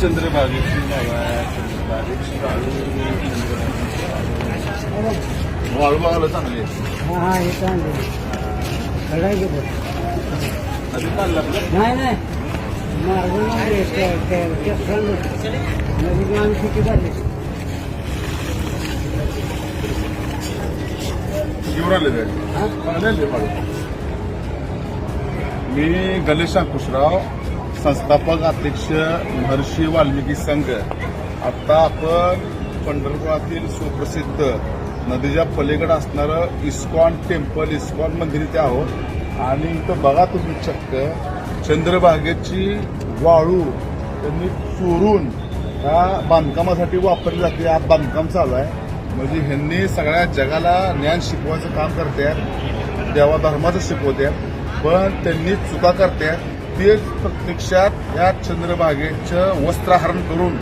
चंद्रभागेची नाव आहे चंद्रभागेची वाळू बघायला चांगली आहे हा हा हे चांगलं आपलं नाही नाही. मार्ग आम्ही किती झाले घेऊन आले ते हा? मी गणेश अंकुशराव संस्थापक अध्यक्ष महर्षी वाल्मिकी संघ. आता आपण पंढरपुरातील सुप्रसिद्ध नदीच्या पलीकडे असणारं इस्कॉन टेम्पल इस्कॉन मंदिर इथे आहोत. आणि इथं बघा तुम्ही चक्क चंद्रभागेची वाळू त्यांनी चोरून ह्या बांधकामासाठी वापरली जाते. आज बांधकाम चालू आहे. म्हणजे ह्यांनी सगळ्या जगाला ज्ञान शिकवायचं काम करतात देवाधर्माचं धर्माचं पण त्यांनी चुका करतात तेच प्रत्यक्षात या चंद्रभागेचं वस्त्रहरण करून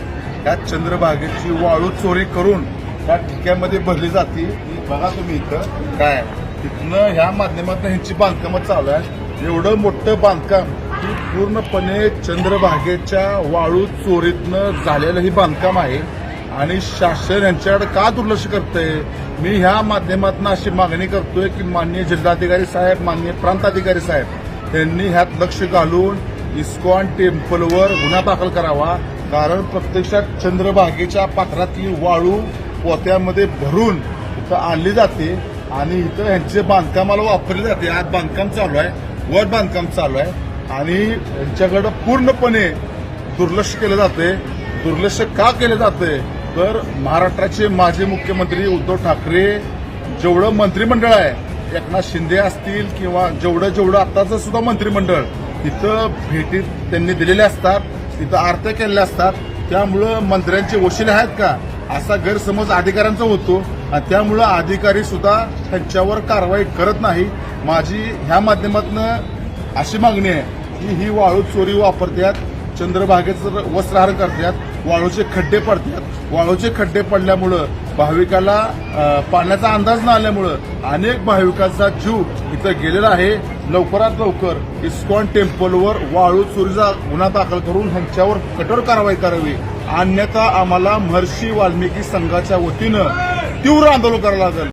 या चंद्रभागेची वाळू चोरी करून त्या ठिक्यामध्ये भरली जाते. ही बघा तुम्ही इथं काय. तिथनं ह्या माध्यमातून ह्यांची बांधकामं चालू आहे एवढं मोठं बांधकाम ही पूर्णपणे चंद्रभागेच्या वाळू चोरीतनं झालेलं ही बांधकाम आहे. आणि शासन यांच्याकडे का दुर्लक्ष करतंय? मी ह्या माध्यमातून अशी मागणी करतोय की माननीय जिल्हाधिकारी साहेब माननीय प्रांताधिकारी साहेब त्यांनी ह्यात लक्ष घालून इस्कॉन टेम्पलवर गुन्हा दाखल करावा. कारण प्रत्यक्षात चंद्रभागेच्या पात्रातली वाळू पोत्यामध्ये भरून इथं आणली जाते आणि इथं ह्यांचे बांधकामाला वापरले जाते. आज बांधकाम चालू आहे वर बांधकाम चालू आहे आणि यांच्याकडं पूर्णपणे दुर्लक्ष केलं जाते दुर्लक्ष का केलं जाते तर महाराष्ट्राचे माजी मुख्यमंत्री उद्धव ठाकरे जेवढं मंत्रिमंडळ आहे एकनाथ शिंदे असतील किंवा जेवढं जेवढं आताचं सुद्धा मंत्रिमंडळ इथं भेटीत त्यांनी दिलेले असतात तिथं आरत्या केलेल्या असतात त्यामुळं मंत्र्यांचे वशिले आहेत का? असा गैरसमज अधिकाऱ्यांचा होतो आणि त्यामुळं अधिकारी सुद्धा त्यांच्यावर कारवाई करत नाही. माझी ह्या माध्यमातून अशी मागणी आहे की ही वाळू चोरी वापरतात चंद्रभागेचं वस्त्रहार करतात वाळूचे खड्डे पडतात. वाळूचे खड्डे पडल्यामुळं भाविकाला पाण्याचा अंदाज न आल्यामुळं अनेक भाविकांचा जीव इथं गेलेला आहे. लवकरात लवकर इस्कॉन टेम्पलवर वाळू चोरीचा गुन्हा दाखल करून ह्यांच्यावर कठोर कारवाई करावी. अन्यथा आम्हाला महर्षी वाल्मिकी संघाच्या वतीनं तीव्र आंदोलन करावं लागेल.